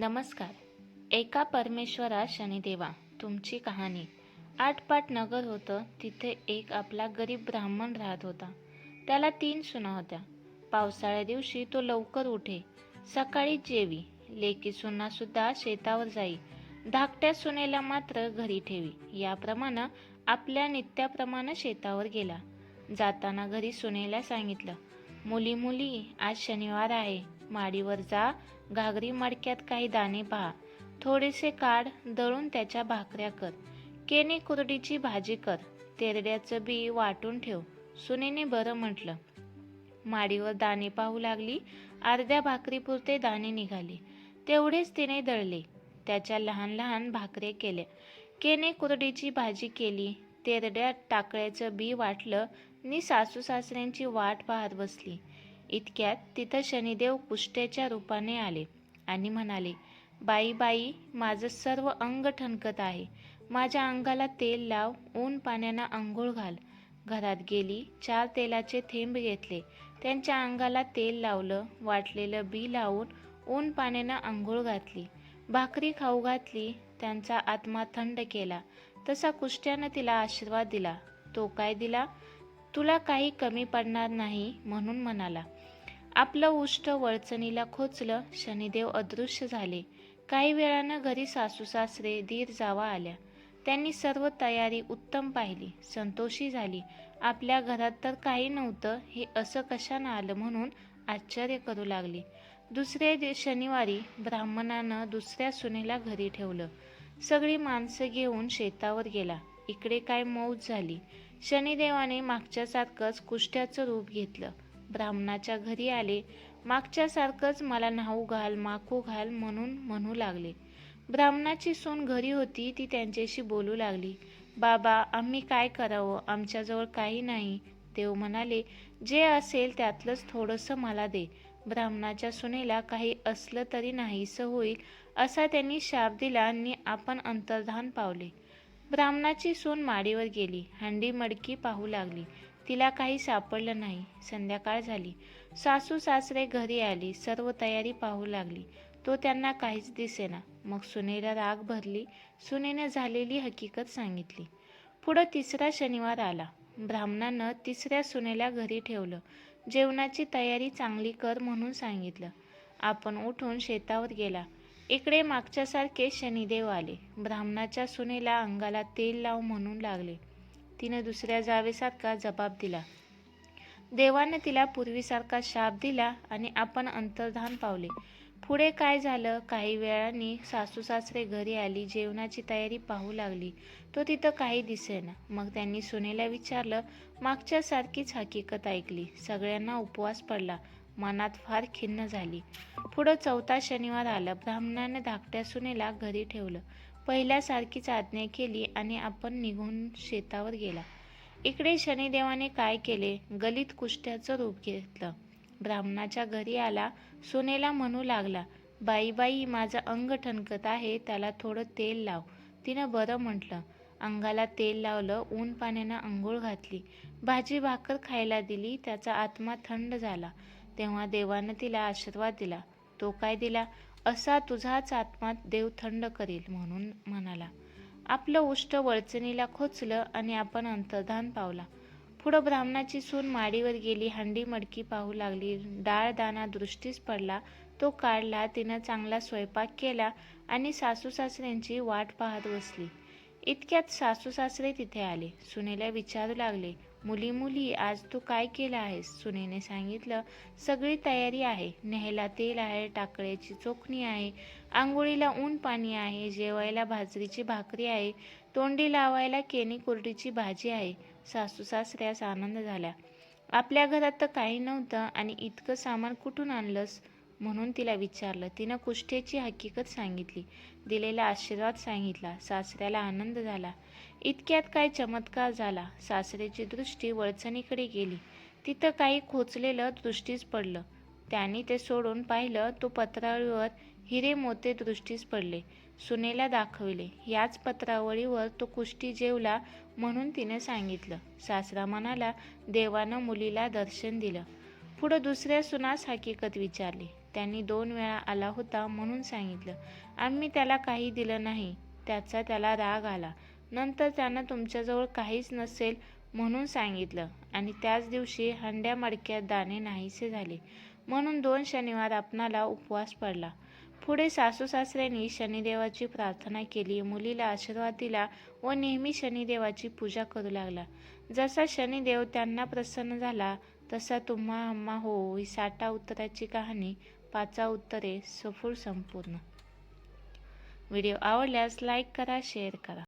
नमस्कार. एका परमेश्वरा शनिदेवा तुमची कहाणी. आठपाट नगर होतं तिथे एक आपला गरीब ब्राह्मण राहत होता. त्याला तीन सुना होत्या. पावसाळ्या दिवशी तो लवकर उठे. सकाळी जेवी. लेकी सुना सुद्धा शेतावर जाई. धाकट्या सुनेला मात्र घरी ठेवी. याप्रमाणे आपल्या नित्याप्रमाणे शेतावर गेला. जाताना घरी सुनेला सांगितलं मुली मुली आज शनिवार आहे. माडीवर जा. घागरी मडक्यात काही दाणे पहा. थोडेसे काढ दळून त्याच्या भाकऱ्या कर. केने कुरडीची भाजी कर. तेरड्याचं बी वाटून ठेव. सुनेने बरं म्हटलं. माडीवर दाणे पाहू लागली. अर्ध्या भाकरीपुरते दाणे निघाले. तेवढेच तिने दळले. त्याच्या लहान लहान भाकरे केल्या. केने कुरडीची भाजी केली. तेरड्यात टाकळ्याचं बी वाटलं. नि सासू सासऱ्यांची वाट पाहत बसली. इतक्यात तिथं शनिदेव कुष्ट्याच्या रूपाने आले आणि म्हणाले बाई बाई माझं सर्व अंग ठणकत आहे. माझ्या अंगाला तेल लाव ऊन पाण्यानं आंघोळ घाल. घरात गेली चार तेलाचे थेंब घेतले. त्यांच्या अंगाला तेल लावलं वाटलेलं बी लावून ऊन पाण्यानं आंघोळ घातली. भाकरी खाऊ घातली त्यांचा आत्मा थंड केला. तसा कुष्ट्यानं तिला आशीर्वाद दिला. तो काय दिला? तुला काही कमी पडणार नाही म्हणून म्हणाला. आपलं उष्ट वळचणीला खोचलं शनिदेव अदृश्य झाले. काही वेळानं घरी सासू सासरे दीर जावा आल्या. त्यांनी सर्व तयारी उत्तम पाहिली संतोषी झाली. आपल्या घरात तर काही नव्हतं हे असं कशानं आलं म्हणून आश्चर्य करू लागली. दुसऱ्या दि शनिवारी ब्राह्मणानं दुसऱ्या सुनेला घरी ठेवलं. सगळी माणसं घेऊन शेतावर गेला. इकडे काय मौज झाली? शनिदेवाने मागच्यासारखंच कुष्ट्याचं रूप घेतलं. ब्राह्मणाच्या घरी आले. मागच्यासारखंच मला न्हाऊ घाल माखू घाल म्हणून म्हणू लागले. ब्राह्मणाची सून घरी होती ती त्यांच्याशी बोलू लागली. बाबा आम्ही काय करावं? आमच्याजवळ काही नाही. देव म्हणाले जे असेल त्यातलंच थोडंसं मला दे. ब्राह्मणाच्या सुनेला काही असलं तरी नाहीसं होईल असा त्यांनी शाप दिला आणि आपण अंतर्धान पावले. ब्राह्मणाची सून माडीवर गेली. हांडी मडकी पाहू लागली. तिला काही सापडलं नाही. संध्याकाळ झाली. सासू सासरे घरी आली. सर्व तयारी पाहू लागली. तो त्यांना काहीच दिसेना. मग सुनेला राग भरली. सुनेने झालेली हकीकत सांगितली. पुढं तिसरा शनिवार आला. ब्राह्मणानं तिसऱ्या सुनेला घरी ठेवलं. जेवणाची तयारी चांगली कर म्हणून सांगितलं. आपण उठून शेतावर गेला. इकडे मागच्यासारखे शनिदेव आले. ब्राह्मणाच्या सुनेला अंगाला तेल लाव म्हणून लागले. तिनं दुसऱ्या जावेसारखा जबाब दिला. देवाने तिला पूर्वीसारखा शाप दिला आणि आपण अंतर्धान पावले. पुढे काय झालं? काही वेळाने सासू सासरे घरी आली जेवणाची तयारी पाहू लागली. तो तिथं काही दिसेना. मग त्यांनी सुनेला विचारलं मागच्यासारखीच हकीकत ऐकली. सगळ्यांना उपवास पडला. मनात फार खिन्न झाली. पुढं चौथा शनिवार आला. ब्राह्मणाने धाकट्या सुनेला घरी ठेवलं. पहिल्यासारखीच आज्ञा केली आणि आपण निघून शेतावर गेला. इकडे शनिदेवाने काय केले? गलित कुष्ट्याचं रूप घेतलं. ब्राह्मणाच्या घरी आला सुनेला म्हणू लागला बाई बाई माझं अंग ठणकत आहे त्याला थोडं तेल लाव. तिनं बरं म्हटलं. अंगाला तेल लावलं ऊन पाण्यानं आंघोळ घातली भाजी भाकर खायला दिली त्याचा आत्मा थंड झाला. तेव्हा देवानं तिला आशीर्वाद दिला. तो काय दिला? असा तुझाच आत्मा देव थंड करील म्हणून म्हणाला. आपलं उष्ट वळचणीला खोचलं आणि आपण अंतर्धान पावला. पुढं ब्राह्मणाची सून माडीवर गेली हंडी मडकी पाहू लागली डाळ दाना दृष्टीस पडला तो काढला तिनं चांगला स्वयंपाक केला आणि सासू सासऱ्यांची वाट पाहत बसली. इतक्यात सासू सासरे तिथे आले. सुनेला विचारू लागले मुली मुली आज तू काय केलं आहेस? सुनेने सांगितलं सगळी तयारी आहे. न्यायला तेल आहे टाकळ्याची चोखणी आहे आंघोळीला ऊन पाणी आहे जेवायला बाजरीची भाकरी आहे तोंडी लावायला केनी कुरडीची भाजी आहे. सासू सासऱ्यास आनंद झाला. आपल्या घरात तर काही नव्हतं आणि इतकं सामान कुठून आणलंस? म्हणून तिला विचारलं. तिनं कुष्ठेची हकीकत सांगितली. दिलेला आशीर्वाद सांगितला. सासऱ्याला आनंद झाला. इतक्यात काय चमत्कार झाला. सासऱ्याची दृष्टी वळचणीकडे गेली. तिथं काही खोचलेलं दृष्टीस पडलं. त्यांनी ते सोडून पाहिलं तो पत्रावळीवर हिरे मोते दृष्टीस पडले. सुनेला दाखविले. याच पत्रावळीवर तो कुष्टी जेवला म्हणून तिने सांगितलं. सासरा म्हणाला देवानं मुलीला दर्शन दिलं. पुढं दुसऱ्या सुनास हकीकत विचारली. त्यांनी दोन वेळा आला होता म्हणून सांगितलं. आम्ही त्याला काही दिलं नाही. त्याचा त्याला राग आला. नंतर त्यानं तुमच्याजवळ काहीच नसेल म्हणून सांगितलं आणि त्याच दिवशी हंड्या मडक्यात दाणे नाहीसे झाले. म्हणून दोन शनिवार आपणाला उपवास पडला. पुढे सासू सासऱ्यांनी शनिदेवाची प्रार्थना केली. मुलीला आशीर्वाद दिला व नेहमी शनिदेवाची पूजा करू लागला. जसा शनिदेव त्यांना प्रसन्न झाला तसा तुम्हा आम्हा हो ही साठा उत्तराची कहाणी पाचा उत्तरे सफूर संपूर्ण. व्हिडिओ आवडल्यास लाईक करा शेअर करा.